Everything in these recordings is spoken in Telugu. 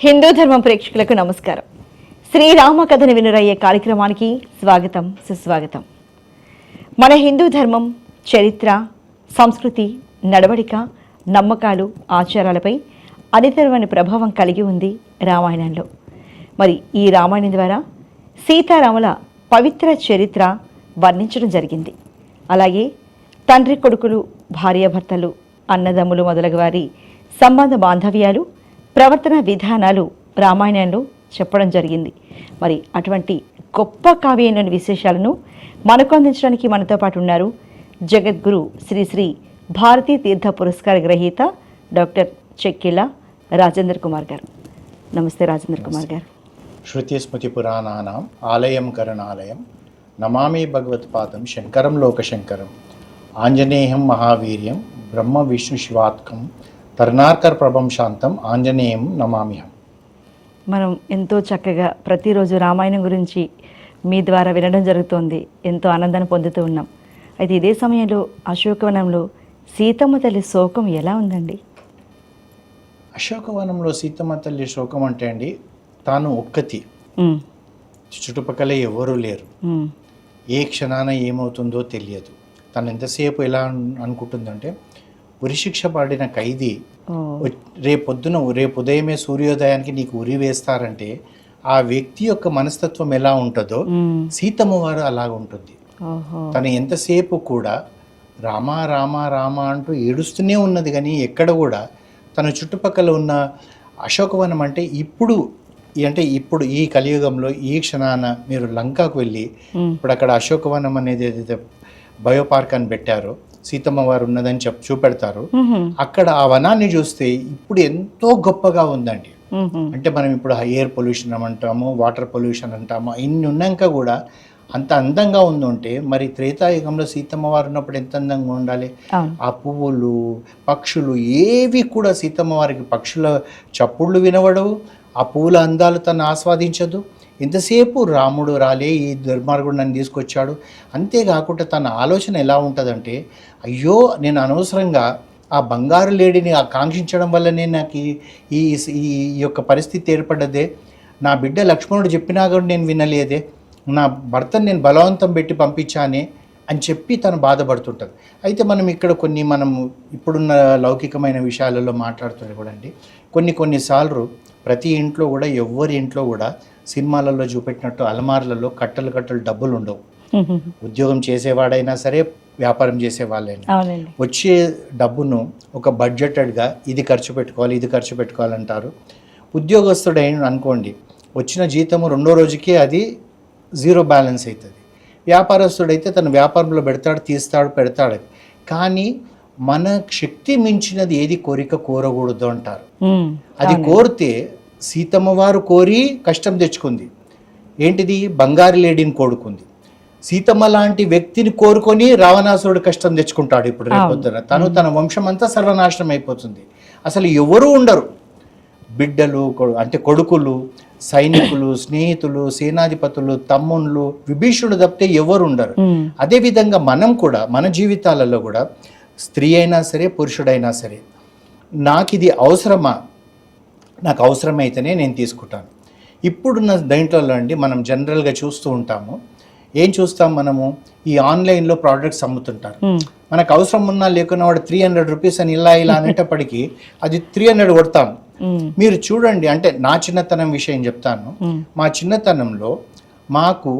హిందూ ధర్మం ప్రేక్షకులకు నమస్కారం. శ్రీరామ కథను వినురయ్యే కార్యక్రమానికి స్వాగతం సుస్వాగతం. మన హిందూ ధర్మం చరిత్ర సంస్కృతి నడవడిక నమ్మకాలు ఆచారాలపై అనితరమైన ప్రభావం కలిగి ఉంది రామాయణంలో. మరి ఈ రామాయణం ద్వారా సీతారాముల పవిత్ర చరిత్ర వర్ణించడం జరిగింది. అలాగే తండ్రి కొడుకులు భార్యాభర్తలు అన్నదమ్ములు మొదలగు వారి సంబంధ బాంధవ్యాలు ప్రవర్తన విధానాలు రామాయణంలో చెప్పడం జరిగింది. మరి అటువంటి గొప్ప కావ్యంలోని విశేషాలను మనకు అందించడానికి మనతో పాటు ఉన్నారు జగద్గురు శ్రీ శ్రీ భారతీ తీర్థ పురస్కార గ్రహీత డాక్టర్ చెక్కిళ్ళ రాజేంద్ర కుమార్ గారు. నమస్తే రాజేంద్ర కుమార్ గారు. శృతిస్మృతిపురాణానాం ఆలయం కరుణాలయం నమామి భగవత్పాదం శంకరం లోకశంకరం ఆంజనేయం మహావీర్యం బ్రహ్మ విష్ణు శివాత్కం తర్నార్కర్ ప్రభం శాంతం ఆంజనేయం నమామ్యహం మనం ఎంతో చక్కగా ప్రతిరోజు రామాయణం గురించి మీ ద్వారా వినడం జరుగుతోంది. ఎంతో ఆనందాన్ని పొందుతూ ఉన్నాం. అయితే ఇదే సమయంలో అశోకవనంలో సీతమ్మ తల్లి శోకం ఎలా ఉందండి? అశోకవనంలో సీతమ్మ తల్లి శోకం అంటే అండి తాను ఒక్కతి. చుట్టుపక్కల ఎవరూ లేరు. ఏ క్షణాన ఏమవుతుందో తెలియదు. తను ఎంతసేపు ఎలా అన్- అనుకుంటుందంటే ఉరిశిక్ష పడిన ఖైదీ రేపొద్దున రేపు ఉదయమే సూర్యోదయానికి నీకు ఉరి వేస్తారంటే ఆ వ్యక్తి యొక్క మనస్తత్వం ఎలా ఉంటుందో సీతమ్మ వారు అలాగ ఉంటుంది. తను ఎంతసేపు కూడా రామ రామ రామ అంటూ ఏడుస్తూనే ఉన్నది కానీ ఎక్కడ కూడా తన చుట్టుపక్కల ఉన్న అశోకవనం అంటే ఇప్పుడు అంటే ఇప్పుడు ఈ కలియుగంలో ఈ క్షణాన మీరు లంకకు వెళ్ళి ఇప్పుడు అక్కడ అశోకవనం అనేది ఏదైతే బయో పార్క్ అని పెట్టారో సీతమ్మ వారు ఉన్నదని చెప్ చూపెడతారు. అక్కడ ఆ వనాన్ని చూస్తే ఇప్పుడు ఎంతో గొప్పగా ఉందండి. అంటే మనం ఇప్పుడు ఎయిర్ పొల్యూషన్ అంటాము వాటర్ పొల్యూషన్ అంటాము ఇన్ని ఉన్నాక కూడా అంత అందంగా ఉందంటే మరి త్రేతాయుగంలో సీతమ్మ వారు ఉన్నప్పుడు ఎంత అందంగా ఉండాలి? ఆ పువ్వులు పక్షులు ఏవి కూడా సీతమ్మ వారికి పక్షుల చప్పుళ్ళు వినవడవు ఆ పువ్వుల అందాలు తను ఆస్వాదించదు. ఎంతసేపు రాముడు రాలే ఈ దుర్మార్గుడు నన్ను తీసుకొచ్చాడు. అంతేకాకుండా తన ఆలోచన ఎలా ఉంటుందంటే అయ్యో నేను అనవసరంగా ఆ బంగారు లేడిని ఆకాంక్షించడం వల్లనే నాకు ఈ ఈ ఈ యొక్క పరిస్థితి ఏర్పడ్డదే. నా బిడ్డ లక్ష్మణుడు చెప్పినా కూడా నేను వినలేదే. నా భర్తను నేను బలవంతం పెట్టి పంపించానే అని చెప్పి తను బాధపడుతుంటుంది. అయితే మనం ఇక్కడ కొన్ని మనం ఇప్పుడున్న లౌకికమైన విషయాలలో మాట్లాడుతుండే కూడా అండి కొన్ని కొన్నిసార్లు ప్రతి ఇంట్లో కూడా ఎవరి ఇంట్లో కూడా సినిమాలలో చూపెట్టినట్టు అలమార్లలో కట్టలు కట్టలు డబ్బులు ఉండవు. ఉద్యోగం చేసేవాడైనా సరే వ్యాపారం చేసేవాళ్ళైనా. అవునండి. వచ్చే డబ్బును ఒక బడ్జెటెడ్గా ఇది ఖర్చు పెట్టుకోవాలి ఇది ఖర్చు పెట్టుకోవాలంటారు. ఉద్యోగస్తుడైన అనుకోండి వచ్చిన జీతము రెండో రోజుకే అది జీరో బ్యాలెన్స్ అవుతుంది వ్యాపారస్తుడైతే తన వ్యాపారంలో పెడతాడు తీస్తాడు పెడతాడు. కానీ మన శక్తి మించినది ఏది కోరిక కోరకూడదు అంటారు. అది కోరితే సీతమ్మ వారు కోరి కష్టం తెచ్చుకుంది. ఏంటిది? బంగారు లేడీని కోరుకుంది సీతమ్మ లాంటి వ్యక్తిని కోరుకొని రావణాసురుడు కష్టం తెచ్చుకుంటాడు ఇప్పుడు రేపొద్దున తను తన వంశం అంతా సర్వనాశనం అయిపోతుంది. అసలు ఎవరూ ఉండరు. బిడ్డలు అంటే కొడుకులు సైనికులు స్నేహితులు సేనాధిపతులు తమ్ముళ్ళు విభీషణుడు తప్పితే ఎవరు ఉండరు. అదేవిధంగా మనం కూడా మన జీవితాలలో కూడా స్త్రీ అయినా సరే పురుషుడైనా సరే నాకు ఇది అవసరమా? నాకు అవసరమైతేనే నేను తీసుకుంటాను. ఇప్పుడున్న దేంట్లో అండి మనం జనరల్గా చూస్తూ ఉంటాము. ఏం చూస్తాం మనము? ఈ ఆన్లైన్లో ప్రోడక్ట్స్ అమ్ముతుంటారు. మనకు అవసరం ఉన్నా లేకున్నా వాడు త్రీ హండ్రెడ్ రూపీస్ అని ఇలా ఇలా అనేటప్పటికీ అది త్రీ హండ్రెడ్ కొడతాం మీరు చూడండి అంటే నా చిన్నతనం విషయం చెప్తాను. మా చిన్నతనంలో మాకు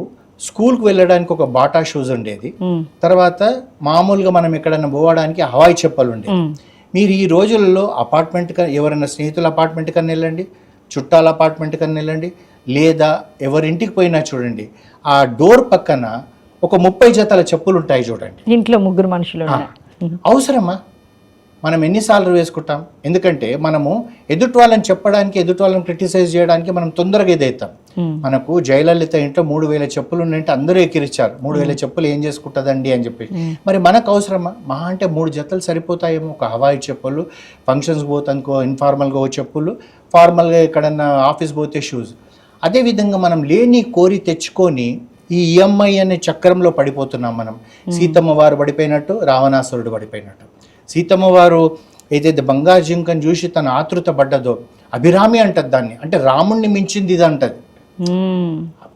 స్కూల్కి వెళ్ళడానికి ఒక బాటా షూస్ ఉండేది. తర్వాత మామూలుగా మనం ఎక్కడైనా పోవడానికి హవాయి చెప్పలు ఉండేది మీరు ఈ రోజులలో అపార్ట్మెంట్ ఎవరైనా స్నేహితుల అపార్ట్మెంట్ కన్నా వెళ్ళండి చుట్టాల అపార్ట్మెంట్ కన్నా వెళ్ళండి లేదా ఎవరింటికి పోయినా చూడండి ఆ డోర్ పక్కన ఒక ముప్పై జతల చెప్పులు ఉంటాయి చూడండి. ఇంట్లో ముగ్గురు మనుషులు అవసరమా? మనం ఎన్నిసార్లు వేసుకుంటాం? ఎందుకంటే మనము ఎదుటి వాళ్ళని చెప్పడానికి ఎదుటి వాళ్ళని క్రిటిసైజ్ చేయడానికి మనం తొందరగా ఎదవుతాం ఉమ్, మనకు జయలలిత ఇంట్లో మూడు వేల చెప్పులు ఉన్నాయంటే అందరూ ఎక్కిరిచ్చారు. మూడు వేల చెప్పులు ఏం చేసుకుంటుందండి అని చెప్పి ఉమ్, మరి మనకు అవసరమా మహా అంటే మూడు జతలు సరిపోతాయేమో. ఒక హవాయి చెప్పులు ఫంక్షన్స్కి పోతానుకో ఇన్ఫార్మల్గా ఓ చెప్పులు ఫార్మల్గా ఎక్కడన్నా ఆఫీస్ పోతే షూస్ అదేవిధంగా మనం లేని కోరి తెచ్చుకొని ఈ ఈఎంఐ అనే చక్రంలో పడిపోతున్నాం మనం. సీతమ్మ వారు పడిపోయినట్టు రావణాసురుడు పడిపోయినట్టు. సీతమ్మ వారు ఏదైతే బంగారు జింకను చూసి తన ఆతృత పడ్డదో అభిరామి అంటది దాన్ని. అంటే రాముణ్ణి మించింది ఇది అంటది.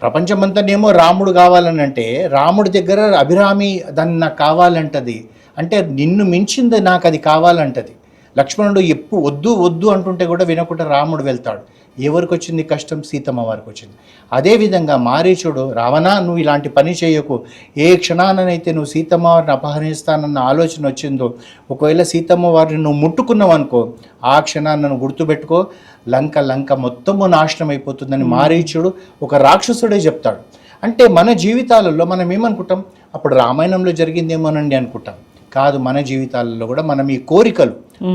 ప్రపంచమంతానేమో రాముడు కావాలని అంటే రాముడి దగ్గర అభిరామి దాన్ని నాకు కావాలంటది. అంటే నిన్ను మించింది నాకు అది కావాలంటది. లక్ష్మణుడు ఎప్పుడు వద్దు వద్దు అంటుంటే కూడా వినకుండా రాముడు వెళ్తాడు. ఎవరికి వచ్చింది కష్టం? సీతమ్మ వారికి వచ్చింది అదేవిధంగా మారీచుడు రావణా నువ్వు ఇలాంటి పని చేయకు. ఏ క్షణాననైతే నువ్వు సీతమ్మ వారిని అపహరిస్తానన్న ఆలోచన వచ్చిందో ఒకవేళ సీతమ్మ వారిని నువ్వు ముట్టుకున్నావు అనుకో ఆ క్షణాన్ని నువ్వు గుర్తుపెట్టుకో. లంక లంక మొత్తము నాశనం అయిపోతుందని మారీచుడు ఒక రాక్షసుడే చెప్తాడు. అంటే మన జీవితాలలో మనం ఏమనుకుంటాం? అప్పుడు రామాయణంలో జరిగిందేమోనండి అనుకుంటాం. కాదు మన జీవితాలలో కూడా మనం ఈ కోరికలు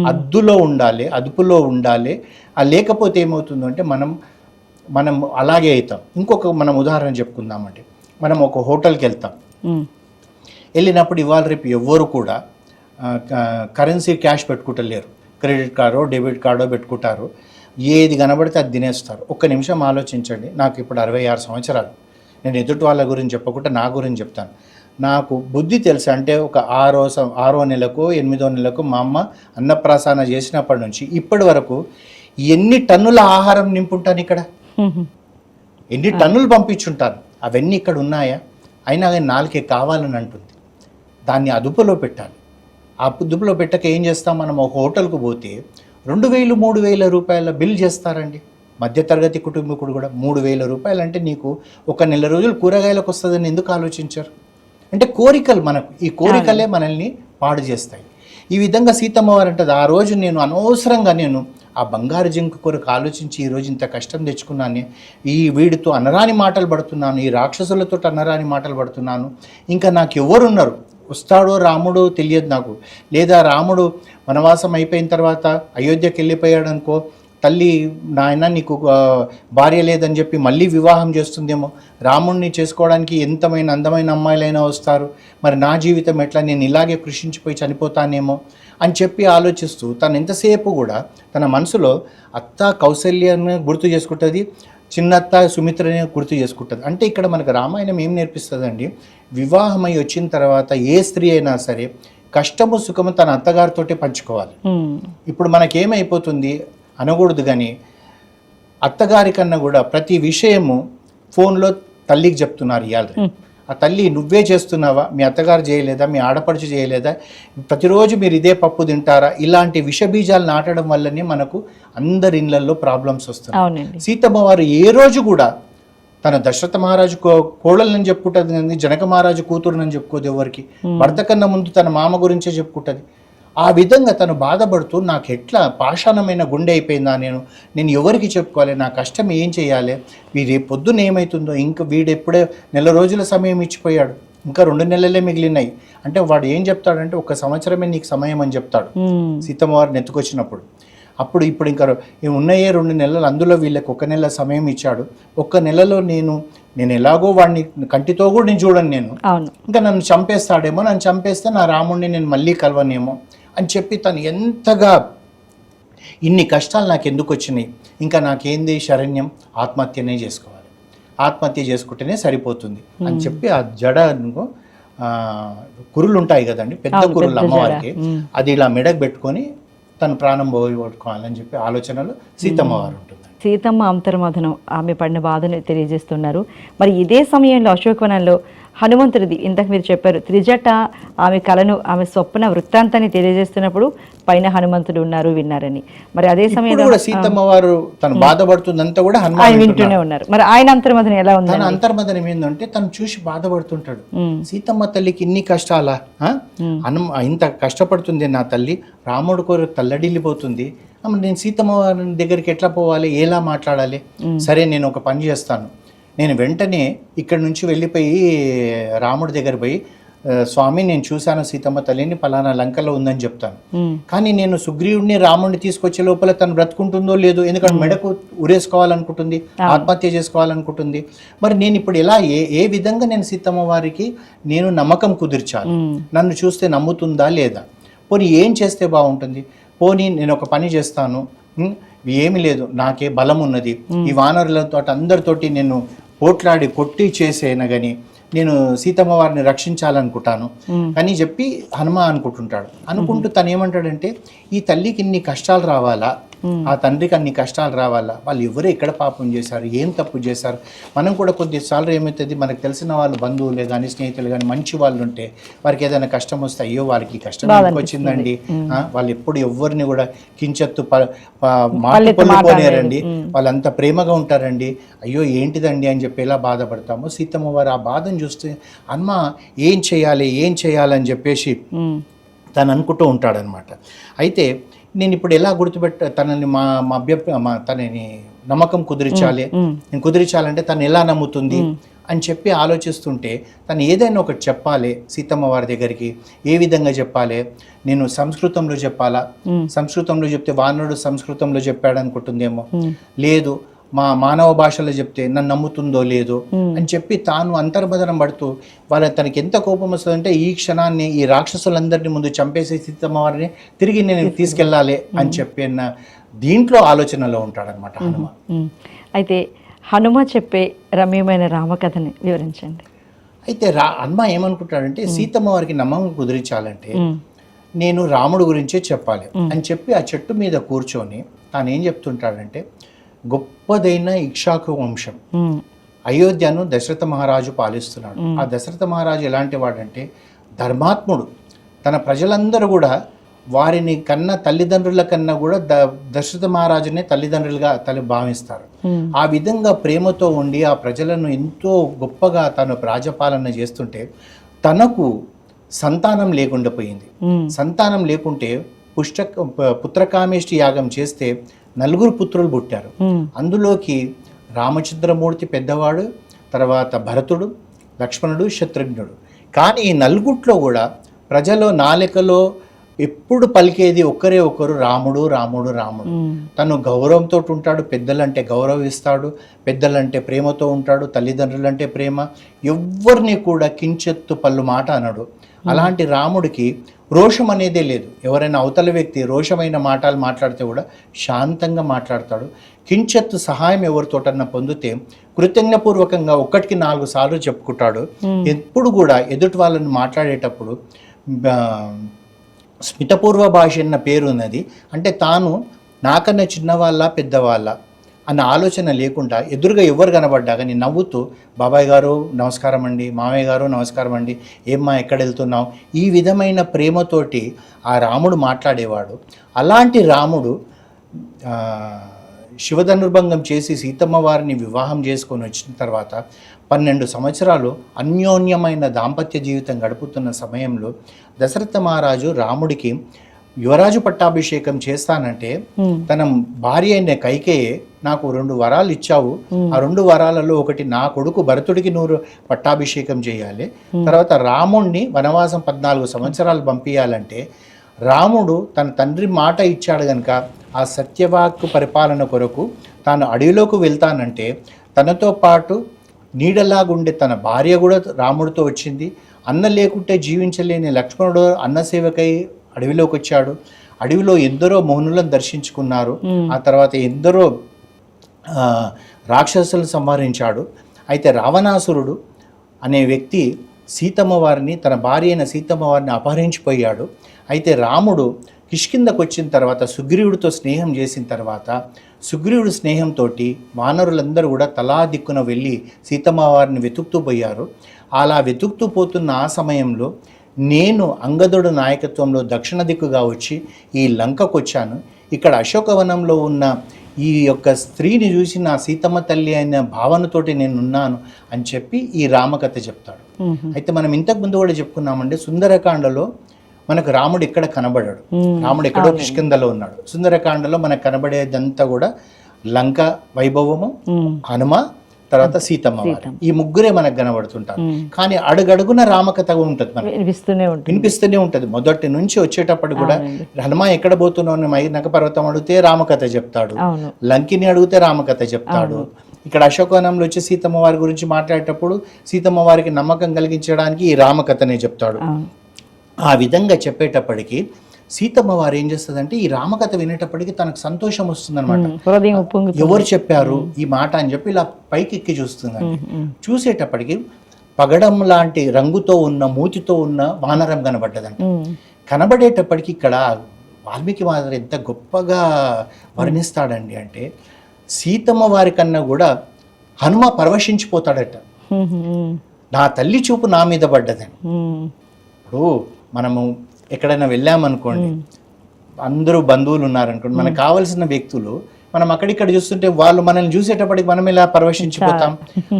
అద్దులో ఉండాలి అదుపులో ఉండాలి. ఆ లేకపోతే ఏమవుతుందంటే మనం మనం అలాగే అవుతాం. ఇంకొక మనం ఉదాహరణ చెప్పుకుందామండి. మనం ఒక హోటల్కి వెళ్తాం. వెళ్ళినప్పుడు ఇవాళ రేపు ఎవ్వరు కూడా కరెన్సీ క్యాష్ పెట్టుకుంటలేరు. క్రెడిట్ కార్డో డెబిట్ కార్డో పెట్టుకుంటారు. ఏది కనబడితే అది తినేస్తారు. ఒక్క నిమిషం ఆలోచించండి. నాకు ఇప్పుడు అరవై ఆరు సంవత్సరాలు. నేను ఎదుటి వాళ్ళ గురించి చెప్పకుండా నా గురించి చెప్తాను. నాకు బుద్ధి తెలుసు. అంటే ఒక ఆరో సం- ఆరో నెలకు ఎనిమిదో నెలకు మా అమ్మ అన్నప్రాసన చేసినప్పటి నుంచి ఇప్పటి వరకు ఎన్ని టన్నుల ఆహారం నింపుంటాను ఇక్కడ. ఎన్ని టన్నులు పంపించుంటాను? అవన్నీ ఇక్కడ ఉన్నాయా? అయినా కానీ నాలుకే కావాలని అంటుంది. దాన్ని అదుపులో పెట్టాలి. ఆ అదుపులో పెట్టక ఏం చేస్తాం? మనం ఒక హోటల్కు పోతే రెండు వేలు మూడు వేల రూపాయల బిల్ చేస్తారండి. మధ్యతరగతి కుటుంబీకుడు కూడా మూడు వేల రూపాయలు అంటే నీకు ఒక నెల రోజులు కూరగాయలకు వస్తుందని ఎందుకు ఆలోచించారు? అంటే కోరికలు మనకు ఈ కోరికలే మనల్ని పాడు చేస్తాయి. ఈ విధంగా సీతమ్మ వారు అంటది ఆ రోజు నేను అనవసరంగా నేను ఆ బంగారు జింక కొరకు ఆలోచించి ఈ రోజు ఇంత కష్టం తెచ్చుకున్నాను. ఈ వీడితో అనరాని మాటలు పడుతున్నాను. ఈ రాక్షసులతో అనరాని మాటలు పడుతున్నాను. ఇంకా నాకు ఎవరున్నారు? వస్తాడో రాముడు తెలియదు నాకు. లేదా రాముడు వనవాసం అయిపోయిన తర్వాత అయోధ్యకి వెళ్ళిపోయాడు అనుకో తల్లి నాయన నీకు భార్య లేదని చెప్పి మళ్ళీ వివాహం చేస్తుందేమో. రాముణ్ణి చేసుకోవడానికి ఎంతమైన అందమైన అమ్మాయిలైనా వస్తారు. మరి నా జీవితం ఎట్లా? నేను ఇలాగే కృషించిపోయి చనిపోతానేమో అని చెప్పి ఆలోచిస్తూ తను ఎంతసేపు కూడా తన మనసులో అత్త కౌశల్యాన్ని గుర్తు చేసుకుంటుంది చిన్నత్త సుమిత్రని గుర్తు చేసుకుంటుంది. అంటే ఇక్కడ మనకు రామాయణం ఏం నేర్పిస్తుందండి? వివాహమై వచ్చిన తర్వాత ఏ స్త్రీ అయినా సరే కష్టము సుఖము తన అత్తగారితోటే పంచుకోవాలి. ఇప్పుడు మనకేమైపోతుంది? అనకూడదు కానీ అత్తగారి కన్నా కూడా ప్రతి విషయము ఫోన్లో తల్లికి చెప్తున్నారు ఇవాళ ఆ తల్లి నువ్వే చేస్తున్నావా? మీ అత్తగారు చేయలేదా? మీ ఆడపడుచు చేయలేదా? ప్రతిరోజు మీరు ఇదే పప్పు తింటారా? ఇలాంటి విషబీజాలు నాటడం వల్లనే మనకు అందరి ఇళ్ళలో ప్రాబ్లమ్స్ వస్తున్నాయి. సీతమ్మ వారు ఏ రోజు కూడా తన దశరథ మహారాజు కో- కోడలని చెప్పుకుంటుంది జనక మహారాజు కూతురునని చెప్పుకోదు ఎవరికి. భర్త కన్నా ముందు తన మామ గురించే చెప్పుకుంటుంది. ఆ విధంగా తను బాధపడుతూ నాకు ఎట్లా పాషాణమైన గుండె అయిపోయిందా నేను? నేను ఎవరికి చెప్పుకోవాలి? నా కష్టం ఏం చేయాలి? వీడి పొద్దున్న ఏమవుతుందో ఇంకా వీడు ఎప్పుడే నెల రోజుల సమయం ఇచ్చిపోయాడు. ఇంకా రెండు నెలలే మిగిలినాయి. అంటే వాడు ఏం చెప్తాడంటే ఒక సంవత్సరమే నీకు సమయం అని చెప్తాడు. మ్మ్. సీతమ్మ వారిని ఎత్తుకొచ్చినప్పుడు అప్పుడు ఇప్పుడు ఇంకా ఉన్నాయే రెండు నెలలు అందులో వీళ్ళకి ఒక నెల సమయం ఇచ్చాడు. ఒక్క నెలలో నేను నేను ఎలాగో వాడిని కంటితో కూడా నేను చూడను నేను. ఇంకా నన్ను చంపేస్తాడేమో నన్ను చంపేస్తే నా రాముడిని నేను మళ్ళీ కలవనేమో. అని చెప్పి తను ఎంతగా ఇన్ని కష్టాలు నాకు ఎందుకు వచ్చినాయి? ఇంకా నాకేంది శరణ్యం? ఆత్మహత్యనే చేసుకోవాలి. ఆత్మహత్య చేసుకుంటేనే సరిపోతుంది. అని చెప్పి ఆ జడ ఆ, కురులు ఉంటాయి కదండి పెద్ద కురులు. అమ్మవారికి. మ్మ్. అది ఇలా మెడకు పెట్టుకొని తను ప్రాణం పోగొట్టుకోవాలని చెప్పి ఆలోచనలో సీతమ్మ వారు ఉంటుంది సీతమ్మ అంతర్మథనం ఆమె పడిన బాధను తెలియజేస్తున్నారు. మరి ఇదే సమయంలో అశోకవనంలో హనుమంతుడిది. ఇంతకు మీరు చెప్పారు. త్రిజట ఆమె కళను ఆమె స్వప్న వృత్తాంతాన్ని తెలియజేస్తున్నప్పుడు పైన హనుమంతుడు ఉన్నారు విన్నారని. మరి అదే సమయంలో కూడా సీతమ్మ వారు తను బాధపడుతుందంతా కూడా ఆయన హనుమాన్ వింటూనే. ఉన్నారు. మరి ఆయన అంతర్మథనం ఎలా తన ఉందండి అంతర్మదనం ఏంటంటే తను చూసి బాధపడుతుంటాడు. మ్మ్. సీతమ్మ తల్లికి ఇన్ని కష్టాలా? హనుమ ఇంత కష్టపడుతుంది నా తల్లి రాముడు కోరు తల్లడిల్లిపోతుంది. నేను సీతమ్మ వారి దగ్గరికి ఎట్లా పోవాలి? ఎలా మాట్లాడాలి? సరే నేను ఒక పని చేస్తాను. నేను వెంటనే ఇక్కడి నుంచి వెళ్ళిపోయి రాముడి దగ్గర పోయి "ఆ, స్వామి నేను చూశాను సీతమ్మ తల్లిని పలానా లంకలో ఉందని చెప్తాను. కానీ నేను సుగ్రీవుడిని రాముడిని తీసుకొచ్చే లోపల తను బ్రతుకుంటుందో లేదో ఎందుకంటే మెడకు ఉరేసుకోవాలనుకుంటుంది ఆత్మహత్య చేసుకోవాలనుకుంటుంది. మరి నేను ఇప్పుడు ఎలా ఏ ఏ విధంగా నేను సీతమ్మ వారికి నేను నమ్మకం కుదిర్చాలి. నన్ను చూస్తే నమ్ముతుందా లేదా? పోనీ ఏం చేస్తే బాగుంటుంది? పోనీ నేను ఒక పని చేస్తాను ఏమీ లేదు నాకే బలం ఉన్నది ఈ వానరులతో అందరితోటి నేను పోట్లాడి కొట్టి చేసేనా కానీ నేను సీతమ్మ వారిని రక్షించాలనుకుంటాను. అని చెప్పి హనుమ అనుకుంటుంటాడు. అనుకుంటూ తను ఏమంటాడంటే ఈ తల్లికి ఇన్ని కష్టాలు రావాలా? ఆ తండ్రికి అన్ని కష్టాలు రావాలా? వాళ్ళు ఎవరు ఎక్కడ పాపం చేశారు? ఏం తప్పు చేశారు? మనం కూడా కొద్దిసార్లు ఏమవుతుంది మనకు తెలిసిన వాళ్ళు బంధువులే కానీ స్నేహితులు కానీ మంచి వాళ్ళు ఉంటే వారికి ఏదైనా కష్టం వస్తే అయ్యో వారికి ఈ కష్టం వచ్చిందండి? వాళ్ళు ఎప్పుడు ఎవరిని కూడా కించెత్తు ప- ప- మాట పొల్లిపోలేరండి వాళ్ళు అంత ప్రేమగా ఉంటారండి. అయ్యో ఏంటిదండి అని చెప్పి ఎలా బాధపడతామో సీతమ్మ వారు ఆ బాధను చూస్తే అమ్మ ఏం చేయాలి? ఏం చేయాలని చెప్పేసి తను అనుకుంటూ ఉంటాడనమాట. అయితే నేను ఇప్పుడు ఎలా గుర్తుపెట్ట తనని మా మా అభ్యర్థి మా తనని నమ్మకం కుదిరించాలి. నేను కుదిరించాలంటే తను ఎలా నమ్ముతుంది? అని చెప్పి ఆలోచిస్తుంటే తను ఏదైనా ఒకటి చెప్పాలి సీతమ్మ వారి దగ్గరికి. ఏ విధంగా చెప్పాలి? నేను సంస్కృతంలో చెప్పాలా? సంస్కృతంలో చెప్తే వానరుడు సంస్కృతంలో చెప్పాడు అనుకుంటుందేమో లేదు. మా మానవ భాషలో చెప్తే నన్ను నమ్ముతుందో లేదో ఉమ్, అని చెప్పి తాను అంతర్బదనం పడుతూ వాళ్ళ తనకి ఎంత కోపం వస్తుందంటే ఈ క్షణాన్ని ఈ రాక్షసులందరినీ ముందు చంపేసి సీతమ్మ వారిని తిరిగి నేను తీసుకెళ్ళాలి. అని చెప్పిన దీంట్లో ఆలోచనలో ఉంటాడనమాట హనుమ. ఉమ్. అయితే హనుమ చెప్పే రమ్యమైన రామకథని వివరించండి. అయితే రా హనుమ ఏమనుకుంటాడంటే సీతమ్మ వారికి నమ్మకం కుదిరించాలంటే నేను రాముడు గురించే చెప్పాలి అని చెప్పి ఆ చెట్టు మీద కూర్చొని తాను ఏం చెప్తుంటాడంటే గొప్పదైన ఇక్షాకు వంశం. అయోధ్యను దశరథ మహారాజు పాలిస్తున్నాడు. ఆ దశరథ మహారాజు ఎలాంటి వాడంటే ధర్మాత్ముడు. తన ప్రజలందరూ కూడా వారిని కన్న తల్లిదండ్రుల కన్నా కూడా ద దశరథ మహారాజునే తల్లిదండ్రులుగా తల్లి భావిస్తారు. ఆ విధంగా ప్రేమతో ఉండి ఆ ప్రజలను ఎంతో గొప్పగా తను రాజపాలన చేస్తుంటే తనకు సంతానం లేకుండా పోయింది. సంతానం లేకుంటే పుష్ట పుత్రకామేష్టి యాగం చేస్తే నలుగురు పుత్రులు పుట్టారు. అందులోకి రామచంద్రమూర్తి పెద్దవాడు తర్వాత భరతుడు లక్ష్మణుడు శత్రుఘ్నుడు. కానీ ఈ నలుగుట్లో కూడా ప్రజలు నాలికలో ఎప్పుడు పలికేది ఒక్కరే ఒకరు రాముడు రాముడు రాముడు. తను గౌరవంతో ఉంటాడు పెద్దలంటే గౌరవిస్తాడు పెద్దలంటే ప్రేమతో ఉంటాడు తల్లిదండ్రులంటే ప్రేమ. ఎవ్వరిని కూడా కించెత్తు పళ్ళు మాట అనడు. అలాంటి రాముడికి రోషం అనేదే లేదు. ఎవరైనా అవతల వ్యక్తి రోషమైన మాటలు మాట్లాడితే కూడా శాంతంగా మాట్లాడతాడు. కించెత్తు సహాయం ఎవరితోటన్నా పొందితే కృతజ్ఞపూర్వకంగా ఒక్కటికి నాలుగు సార్లు చెప్పుకుంటాడు. ఎప్పుడు కూడా ఎదుటి వాళ్ళని మాట్లాడేటప్పుడు స్మితపూర్వ భాష అన్న పేరు ఉన్నది. అంటే తాను నాకన్నా చిన్నవాళ్ళ పెద్దవాళ్ళ అన్న ఆలోచన లేకుండా ఎదురుగా ఎవరు కనబడ్డా కానీ నవ్వుతూ బాబాయ్ గారు నమస్కారం అండి. మామయ్య గారు నమస్కారం అండి. ఏమ్మా ఎక్కడ వెళ్తున్నావు? ఈ విధమైన ప్రేమతోటి ఆ రాముడు మాట్లాడేవాడు. అలాంటి రాముడు శివధనుర్భంగం చేసి సీతమ్మ వారిని వివాహం చేసుకొని వచ్చిన తర్వాత పన్నెండు సంవత్సరాలు అన్యోన్యమైన దాంపత్య జీవితం గడుపుతున్న సమయంలో దశరథ మహారాజు రాముడికి యువరాజు పట్టాభిషేకం చేస్తానంటే తన భార్య అయిన కైకేయే నాకు రెండు వరాలు ఇచ్చావు. ఆ రెండు వరాలలో ఒకటి నా కొడుకు భరతుడికి నూరు పట్టాభిషేకం చేయాలి. తర్వాత రాముణ్ణి వనవాసం పద్నాలుగు సంవత్సరాలు పంపించాలంటే రాముడు తన తండ్రి మాట ఇచ్చాడు గనుక ఆ సత్యవాక్కు పరిపాలన కొరకు తాను అడవిలోకి వెళ్తానంటే తనతో పాటు నీడలాగుండే తన భార్య కూడా రాముడితో వచ్చింది. అన్న లేకుంటే జీవించలేని లక్ష్మణుడు అన్న సేవకై అడవిలోకి వచ్చాడు. అడవిలో ఎందరో మౌనులను దర్శించుకున్నారు. ఆ తర్వాత ఎందరో రాక్షసులను సంహరించాడు. అయితే రావణాసురుడు అనే వ్యక్తి సీతమ్మ వారిని తన భార్య అయిన సీతమ్మ వారిని అపహరించిపోయాడు. అయితే రాముడు కిష్కిందకు వచ్చిన తర్వాత సుగ్రీవుడితో స్నేహం చేసిన తర్వాత సుగ్రీవుడి స్నేహంతో వానరులందరూ కూడా తలా దిక్కున వెళ్ళి సీతమ్మ వారిని వెతుకుతూ పోయారు. అలా వెతుకుతూ పోతున్న ఆ సమయంలో నేను అంగదుడు నాయకత్వంలో దక్షిణ దిక్కుగా వచ్చి ఈ లంకకు వచ్చాను ఇక్కడ అశోకవనంలో ఉన్న ఈ యొక్క స్త్రీని చూసి నా సీతమ్మ తల్లి అయిన భావనతోటి నేను ఉన్నాను అని చెప్పి ఈ రామకథ చెప్తాడు. అయితే మనం ఇంతకు ముందు కూడా చెప్పుకున్నామంటే సుందరకాండలో మనకు రాముడు ఇక్కడ కనబడాడు. రాముడు ఎక్కడో కిష్కిందలో ఉన్నాడు. సుందరకాండలో మనకు కనబడేదంతా కూడా లంక వైభవము హనుమ తర్వాత సీతమ్మ ఈ ముగ్గురే మనకు కనబడుతుంటారు. కానీ అడుగడుగున రామకథ ఉంటుంది మనకు. వినిపిస్తూనే ఉంటుంది. వినిపిస్తూనే ఉంటుంది. మొదటి నుంచి వచ్చేటప్పుడు కూడా. హనుమ ఎక్కడ పోతున్నావు మైనక పర్వతం అడిగితే రామకథ చెప్తాడు. లంకిని అడిగితే రామకథ చెప్తాడు. ఇక్కడ అశోకవనంలో వచ్చి సీతమ్మ వారి గురించి మాట్లాడేటప్పుడు సీతమ్మ వారికి నమ్మకం కలిగించడానికి ఈ రామకథనే చెప్తాడు. ఆ విధంగా చెప్పేటప్పటికి సీతమ్మ వారు ఏం చేస్తుందంటే ఈ రామకథ వినేటప్పటికి తనకు సంతోషం వస్తుందన్నమాట. ఎవరు చెప్పారు ఈ మాట అని చెప్పి ఇలా పైకి ఎక్కి చూస్తుందండి. ఉమ్, ఉమ్, చూసేటప్పటికి పగడం లాంటి రంగుతో ఉన్న మూతితో ఉన్న వానరం కనబడ్డదంట. కనబడేటప్పటికి ఇక్కడ వాల్మీకి మాత్రం ఎంత గొప్పగా వర్ణిస్తాడండి అంటే సీతమ్మ వారి కన్నా కూడా హనుమ పరవశించిపోతాడట. నా తల్లి చూపు నా మీద పడ్డదని ఉమ్, ఇప్పుడు మనము ఎక్కడైనా వెళ్ళామనుకోండి అందరూ బంధువులు ఉన్నారనుకోండి మనకు కావలసిన వ్యక్తులు మనం అక్కడిక్కడ చూస్తుంటే వాళ్ళు మనల్ని చూసేటప్పటికి మనం ఇలా పరవశించిపోతాం.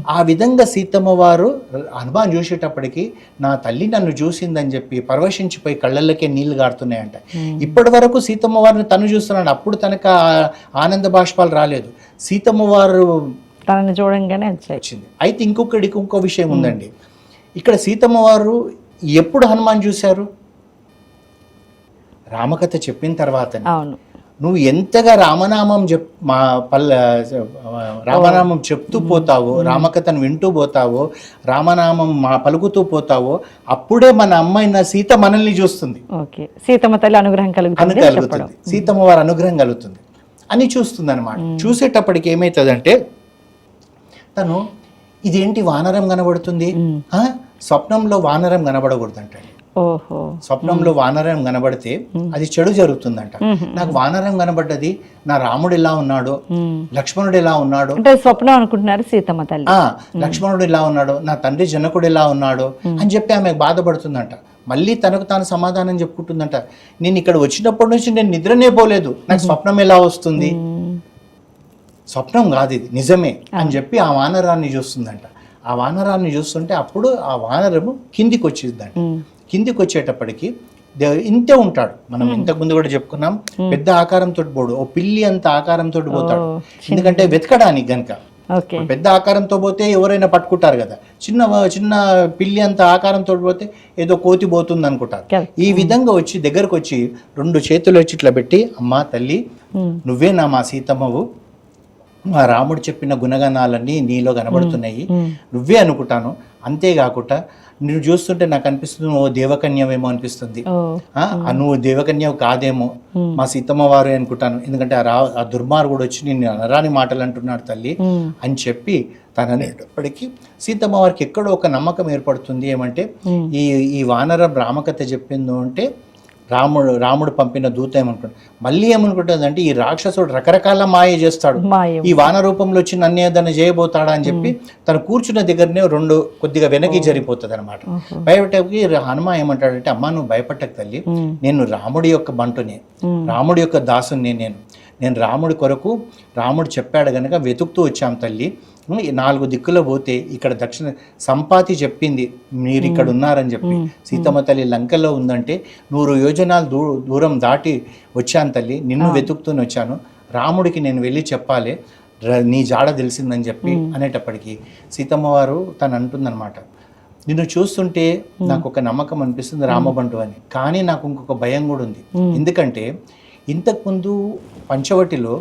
ఆ విధంగా సీతమ్మ వారు హనుమాన్ చూసేటప్పటికి నా తల్లి నన్ను చూసిందని చెప్పి పరవశించిపోయి కళ్ళల్లకే నీళ్ళు గారుతున్నాయంట. ఇప్పటి వరకు సీతమ్మ వారిని తను చూస్తున్నాడు. అప్పుడు తనకు ఆ ఆనంద బాష్పాలు రాలేదు. సీతమ్మ వారు తనని చూడంగానే వచ్చింది. అయితే ఇంకొకటి ఇంకో విషయం ఉందండి. ఇక్కడ సీతమ్మ వారు ఎప్పుడు హనుమాన్ చూశారు? రామకథ చెప్పిన తర్వాత అవును. నువ్వు ఎంతగా రామనామం చెప్ మా పల్ల రామనామం చెప్తూ పోతావో రామకథను వింటూ పోతావో రామనామం మా పలుకుతూ పోతావో అప్పుడే మన అమ్మాయిన సీత మనల్ని చూస్తుంది. ఓకే. సీతమ్మ తల్లి అనుగ్రహం అని కలుగుతుంది. సీతమ్మ వారి అనుగ్రహం కలుగుతుంది అని చూస్తుంది అనమాట చూసేటప్పటికి ఏమవుతుందంటే తను ఇదేంటి వానరం కనబడుతుంది? ఆ? స్వప్నంలో వానరం కనబడకూడదంట ఓహో స్వప్నంలో వానరం కనబడితే అది చెడు జరుగుతుందంట. నాకు వానరం కనబడ్డది నా రాముడు ఎలా ఉన్నాడో. లక్ష్మణుడు ఎలా ఉన్నాడో. అంటే స్వప్నం అనుకుంటున్నారు సీతమ్మ తల్లి. ఆ లక్ష్మణుడు ఎలా ఉన్నాడో నా తండ్రి జనకుడు ఎలా ఉన్నాడో అని చెప్పి ఆమె బాధపడుతుందంట. మళ్ళీ తనకు తాను సమాధానం చెప్పుకుంటుందంట. నేను ఇక్కడ వచ్చినప్పటి నుంచి నేను నిద్రనే పోలేదు. నాకు స్వప్నం ఎలా వస్తుంది? స్వప్నం కాదు ఇది నిజమే అని చెప్పి ఆ వానరాన్ని చూస్తుందంట. ఆ వానరాన్ని చూస్తుంటే అప్పుడు ఆ వానరము కిందికి వచ్చిందంట. కిందికి వచ్చేటప్పటికి ఇంతే ఉంటాడు. మనం ఇంతకు ముందు కూడా చెప్పుకున్నాం పెద్ద ఆకారంతో పోడు ఓ పిల్లి అంత ఆకారంతో పోతాడు. ఎందుకంటే వెతకడానికి గనక. పెద్ద ఆకారంతో పోతే ఎవరైనా పట్టుకుంటారు కదా. చిన్న చిన్న పిల్లి అంత ఆకారంతో పోతే ఏదో కోతి పోతుంది అనుకుంటారు. ఈ విధంగా వచ్చి దగ్గరకు వచ్చి రెండు చేతులు వచ్చి ఇట్లా పెట్టి అమ్మా తల్లి ఉమ్, నువ్వే నా మా సీతమ్మవు. మా రాముడు చెప్పిన గుణగణాలన్నీ నీలో కనబడుతున్నాయి. నువ్వే అనుకుంటాను. అంతేకాకుండా నువ్వు చూస్తుంటే నాకు అనిపిస్తుంది నువ్వు దేవకన్యవేమో అనిపిస్తుంది. ఓ. ఆ, ఆ నువ్వు దేవకన్యవు కాదేమో. మా సీతమ్మ వారు అనుకుంటాను. ఎందుకంటే ఆ రా ఆ దుర్మార్గుడు వచ్చి నిన్ను అనరాని మాటలు అంటున్నాడు తల్లి అని చెప్పి తను అనేటప్పటికీ సీతమ్మ వారికి ఎక్కడో ఒక నమ్మకం ఏర్పడుతుంది ఏమంటే. ఈ ఈ వానర రామకథ చెప్పింది అంటే రాముడు రాముడు పంపిన దూత ఏమనుకుంటాడు మళ్ళీ ఏమనుకుంటుంది అంటే ఈ రాక్షసుడు రకరకాల మాయ చేస్తాడు. ఈ వాన రూపంలో వచ్చి నన్ను ఏదైనా చేయబోతాడా అని చెప్పి తను కూర్చున్న దగ్గరనే రెండు కొద్దిగా వెనక్కి జరిగిపోతుంది అనమాట. భయపెట్టకి హనుమ ఏమంటాడంటే అమ్మా నువ్వు భయపట్టకు తల్లి. నేను రాముడి యొక్క బంటునే రాముడి యొక్క దాసుని నేను. నేను రాముడి కొరకు రాముడు చెప్పాడు గనక వెతుకుతూ వచ్చాం తల్లి. నాలుగు దిక్కులో పోతే ఇక్కడ దక్షిణ సంపాతి చెప్పింది మీరు ఇక్కడ ఉన్నారని చెప్పి. సీతమ్మ తల్లి లంకలో ఉందంటే నూరు యోజనాలు దూ దూరం దాటి వచ్చాను తల్లి నిన్ను వెతుకుతూనే వచ్చాను. రాముడికి నేను వెళ్ళి చెప్పాలి నీ జాడ తెలిసిందని చెప్పి అనేటప్పటికీ సీతమ్మ వారు తను అంటుందన్నమాట నిన్ను చూస్తుంటే నాకు ఒక నమ్మకం అనిపిస్తుంది రామబంటు అని. కానీ నాకు ఇంకొక భయం కూడా ఉంది. ఎందుకంటే ఇంతకుముందు పంచవటిలో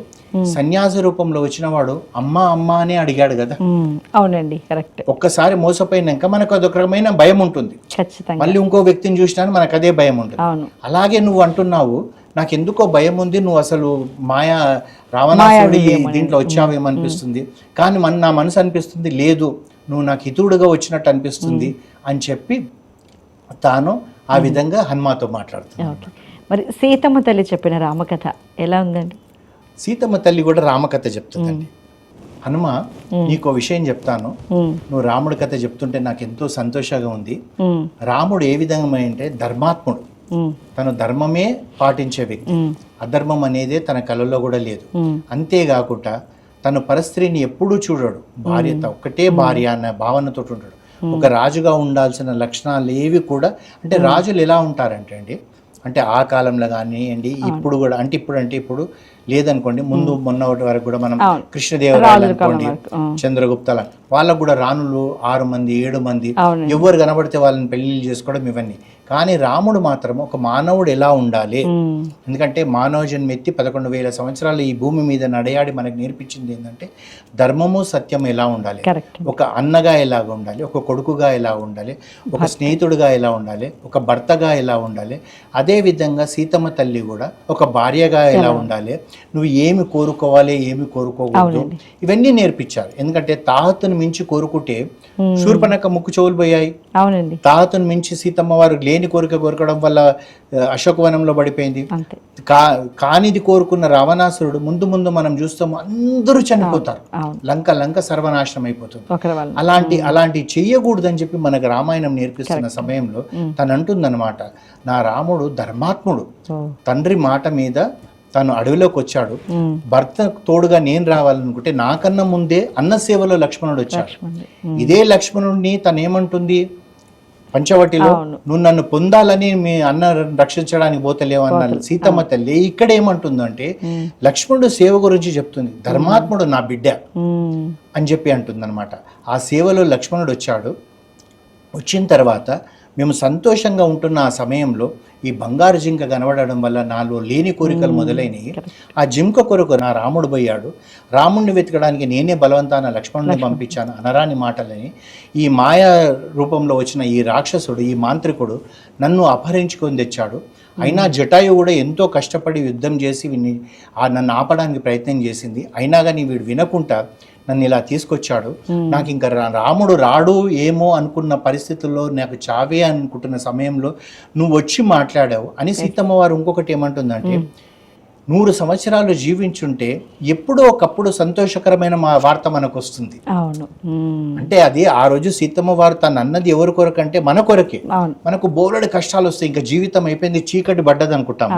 సన్యాసి రూపంలో వచ్చినవాడు అమ్మ అమ్మ అనే అడిగాడు కదా. ఉమ్, అవునండి కరెక్ట్. ఒక్కసారి మోసపోయినాక మనకు అదొక రకమైన భయం ఉంటుంది. మళ్ళీ ఇంకో వ్యక్తిని చూసినా మనకు అదే భయం ఉంటుంది. అలాగే నువ్వు అంటున్నావు నాకు ఎందుకో భయం ఉంది నువ్వు అసలు మాయా రావణాసుడి దీంట్లో వచ్చావేమనిపిస్తుంది కానీ మన నా మనసు అనిపిస్తుంది లేదు నువ్వు నాకు హితుడుగా వచ్చినట్టు అనిపిస్తుంది అని చెప్పి తాను ఆ విధంగా హనుమాతో మాట్లాడుతుంది ఓకే మరి సీతమ్మ తల్లి చెప్పిన రామకథ ఎలా ఉందండి? సీతమ్మ తల్లి కూడా రామకథ చెప్తుందండి. హనుమ నీకో విషయం చెప్తాను. నువ్వు రాముడి కథ చెప్తుంటే నాకు ఎంతో సంతోషంగా ఉంది. రాముడు ఏ విధంగా అంటే ధర్మాత్ముడు. తను ధర్మమే పాటించే వ్యక్తి. అధర్మం అనేదే తన కళలో కూడా లేదు. అంతేకాకుండా తను పరస్త్రీని ఎప్పుడూ చూడడు. భార్య ఒక్కటే భార్య అన్న భావనతో ఉంటాడు ఒక రాజుగా ఉండాల్సిన లక్షణాలు ఏవి కూడా అంటే రాజులు ఎలా ఉంటారంటే అండి అంటే ఆ కాలంలో కానివ్వండి ఇప్పుడు కూడా అంటే ఇప్పుడు అంటే ఇప్పుడు లేదనుకోండి ముందు మొన్న వరకు కూడా మనం. కృష్ణదేవరాయలు అనుకోండి. చంద్రగుప్తల వాళ్ళకు కూడా రాణులు ఆరు మంది ఏడు మంది ఎవరు కనబడితే వాళ్ళని పెళ్ళిళ్ళు చేసుకోవడం ఇవన్నీ కానీ రాముడు మాత్రం ఒక మానవుడు ఎలా ఉండాలి? ఎందుకంటే మానవ జన్మ ఎత్తి పదకొండు వేల సంవత్సరాలు ఈ భూమి మీద నడయాడి మనకు నేర్పించింది ఏంటంటే ధర్మము సత్యం ఎలా ఉండాలి? ఒక అన్నగా ఎలా ఉండాలి? ఒక కొడుకుగా ఎలా ఉండాలి? ఒక స్నేహితుడిగా ఎలా ఉండాలి? ఒక భర్తగా ఎలా ఉండాలి? అదే విధంగా సీతమ్మ తల్లి కూడా ఒక భార్యగా ఎలా ఉండాలి? నువ్వు ఏమి కోరుకోవాలి ఏమి కోరుకోకూడదు? ఇవన్నీ నేర్పించారు. ఎందుకంటే తాహతును మించి కోరుకుంటే శూర్పణక ముక్కు చెవులు పోయాయి. తాహతును మించి సీతమ్మ వారు లేని లేని కోరిక కోరకడం వల్ల అశోకవనంలో పడిపోయింది. కా కానిది కోరుకున్న రావణాసురుడు ముందు ముందు మనం చూస్తాము అందరూ చనిపోతారు. లంక లంక సర్వనాశనం అయిపోతుంది. అలాంటి అలాంటి చెయ్యకూడదని చెప్పి మనకు రామాయణం నేర్పిస్తున్న సమయంలో తను అంటుందన్నమాట నా రాముడు ధర్మాత్ముడు. తండ్రి మాట మీద తను అడవిలోకి వచ్చాడు. భర్త తోడుగా నేను రావాలనుకుంటే నాకన్నా ముందే అన్న సేవలో లక్ష్మణుడు. వచ్చాడు. ఇదే లక్ష్మణుడిని తను ఏమంటుంది పంచవటిలో. నువ్వు నన్ను పొందాలని మీ అన్న రక్షించడానికి పోతలేవు అన్న సీతమ్మ తల్లి ఇక్కడ ఏమంటుందంటే లక్ష్మణుడు సేవ గురించి చెప్తుంది. ధర్మాత్ముడు నా బిడ్డ. అని చెప్పి అంటుందన్నమాట. ఆ సేవలో లక్ష్మణుడు వచ్చాడు. వచ్చిన తర్వాత మేము సంతోషంగా ఉంటున్న ఆ సమయంలో ఈ బంగారు జింక కనబడడం వల్ల నాలో లేని కోరికలు మొదలైనవి ఆ జింక కొరకు నా రాముడు పోయాడు. రాముడిని వెతకడానికి నేనే బలవంతాన లక్ష్మణుని పంపించాను అనరాని మాటలని. ఈ మాయా రూపంలో వచ్చిన ఈ రాక్షసుడు ఈ మాంత్రికుడు నన్ను అపహరించుకొని తెచ్చాడు. అయినా జటాయు కూడా ఎంతో కష్టపడి యుద్ధం చేసి నన్ను ఆపడానికి ప్రయత్నం చేసింది. అయినా కానీ వీడు వినకుండా నన్ను ఇలా తీసుకొచ్చాడు. నాకు ఇంకా రాముడు రాడు ఏమో అనుకున్న పరిస్థితుల్లో నాకు చావే అనుకుంటున్న సమయంలో నువ్వు వచ్చి మాట్లాడావు. అని సీతమ్మ వారు ఇంకొకటి ఏమంటుందంటే నూరు సంవత్సరాలు జీవించుంటే ఎప్పుడో ఒకప్పుడు సంతోషకరమైన మా వార్త మనకు వస్తుంది అవును. అంటే అది ఆ రోజు సీతమ్మ వారు తను అన్నది ఎవరి కొరకంటే మన కొరకే. మనకు బోలెడు కష్టాలు వస్తాయి ఇంకా జీవితం అయిపోయింది చీకటి పడ్డది అనుకుంటాం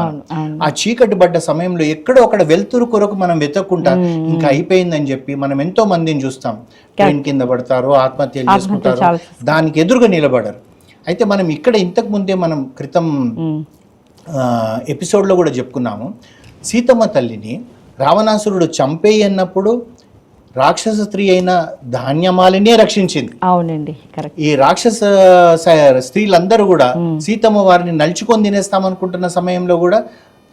ఆ చీకటి పడ్డ సమయంలో ఎక్కడో అక్కడ వెలుతురు కొరకు మనం వెతక్కుంటా ఇంకా అయిపోయిందని చెప్పి మనం ఎంతో మందిని చూస్తాం. ట్రైన్ కింద పడతారు ఆత్మహత్యలు చేసుకుంటారు దానికి ఎదురుగా నిలబడరు. అయితే మనం ఇక్కడ ఇంతకు ముందే మనం క్రితం ఎపిసోడ్లో కూడా చెప్పుకున్నాము. సీతమ్మ తల్లిని రావణాసురుడు చంపేయి అన్నప్పుడు రాక్షస స్త్రీ అయిన ధాన్యమాలినే రక్షించింది. అవునండి ఈ రాక్షస స్త్రీలందరూ కూడా సీతమ్మ వారిని నలుచుకొని తినేస్తాం అనుకుంటున్న సమయంలో కూడా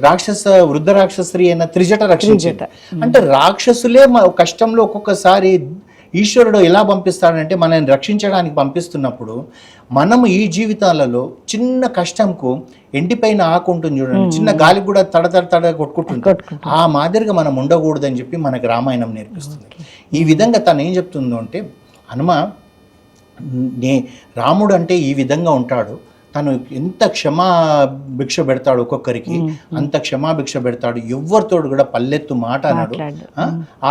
రాక్షస వృద్ధ రాక్షస స్త్రీ అయిన త్రిజట రక్షించింది. అంటే రాక్షసులే కష్టంలో ఒక్కొక్కసారి ఈశ్వరుడు ఎలా పంపిస్తాడంటే మనల్ని రక్షించడానికి పంపిస్తున్నప్పుడు మనము ఈ జీవితాలలో చిన్న కష్టంకు ఎండిపైన ఆకు ఉంటుంది చూడండి. చిన్న గాలి కూడా తడ తడ కొట్టుకుంటుంది. ఆ మాదిరిగా మనం ఉండకూడదని చెప్పి మనకు రామాయణం నేర్పిస్తుంది. ఈ విధంగా తను ఏం చెప్తుందో అంటే హనుమ నే రాముడు అంటే ఈ విధంగా ఉంటాడు. తను ఎంత క్షమా భిక్ష పెడతాడు ఒక్కొక్కరికి అంత క్షమా భిక్ష పెడతాడు. ఎవరితోడు కూడా పల్లెత్తు మాట అన్నాడు? ఆ?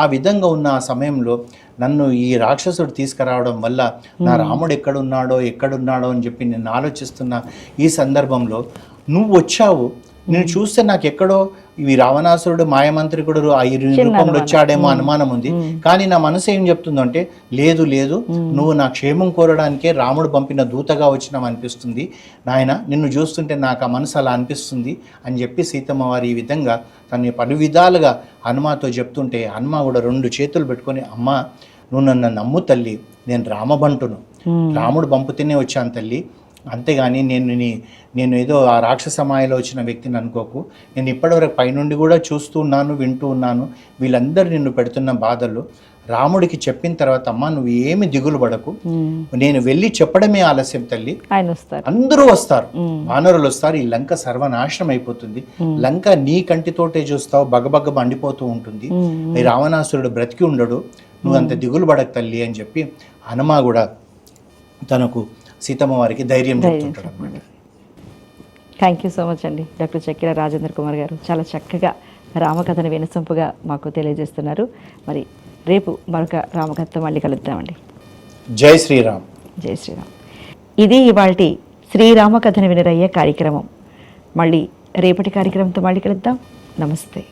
విధంగా ఉన్న ఆ సమయంలో నన్ను ఈ రాక్షసుడు తీసుకురావడం వల్ల నా రాముడు ఎక్కడున్నాడో ఎక్కడున్నాడో అని చెప్పి నేను ఆలోచిస్తున్న ఈ సందర్భంలో నువ్వు వచ్చావు నేను చూస్తే నాకు ఎక్కడో ఈ రావణాసురుడు మాయమంత్రికుడు ఆ ఈ రూపంలో వచ్చాడేమో అనుమానం ఉంది. కానీ నా మనసు ఏం చెప్తుందంటే లేదు లేదు నువ్వు నా క్షేమం కోరడానికే రాముడు పంపిన దూతగా వచ్చినావు అనిపిస్తుంది. నాయన నిన్ను చూస్తుంటే నాకు ఆ మనసు అలా అనిపిస్తుంది అని చెప్పి సీతమ్మ వారి ఈ విధంగా తను పలు విధాలుగా హనుమాతో చెప్తుంటే హనుమ కూడా రెండు చేతులు పెట్టుకొని అమ్మ నువ్వు నన్ను నమ్ము తల్లి నేను రామబంటును రాముడు పంపుతేనే వచ్చాను తల్లి. అంతేగాని నేను నీ నేను ఏదో ఆ రాక్షస మాయలో వచ్చిన వ్యక్తిని అనుకోకు. నేను ఇప్పటివరకు పైనుండి కూడా చూస్తూ ఉన్నాను వింటూ ఉన్నాను. వీళ్ళందరూ నిన్ను పెడుతున్న బాధలు రాముడికి చెప్పిన తర్వాత అమ్మ నువ్వు ఏమి దిగులు పడకు. నేను వెళ్ళి చెప్పడమే ఆలస్యం తల్లి. ఆయన వస్తారు. అందరూ వస్తారు. వానరులు వస్తారు. ఈ లంక సర్వనాశనం అయిపోతుంది. లంక నీ కంటితోటే చూస్తావు. బగబగ మండిపోతూ ఉంటుంది. రావణాసురుడు బ్రతికి ఉండడు. నువ్వు అంత దిగులు పడక తల్లి అని చెప్పి హనుమ కూడా తనకు సీతమ్మ వారికి ధైర్యం చెప్తుంటాడు అనమాట థ్యాంక్ యూ సో మచ్ అండి. డాక్టర్ చక్కెర రాజేంద్ర కుమార్ గారు చాలా చక్కగా రామకథను వినసొంపుగా మాకు తెలియజేస్తున్నారు. మరి రేపు మరొక రామకథతో మళ్ళీ కలుద్దామండి. జై శ్రీరామ్. జై శ్రీరామ్. ఇది ఇవాళ శ్రీరామ కథను వినరయ్యే కార్యక్రమం. మళ్ళీ రేపటి కార్యక్రమంతో మళ్ళీ కలుద్దాం. నమస్తే.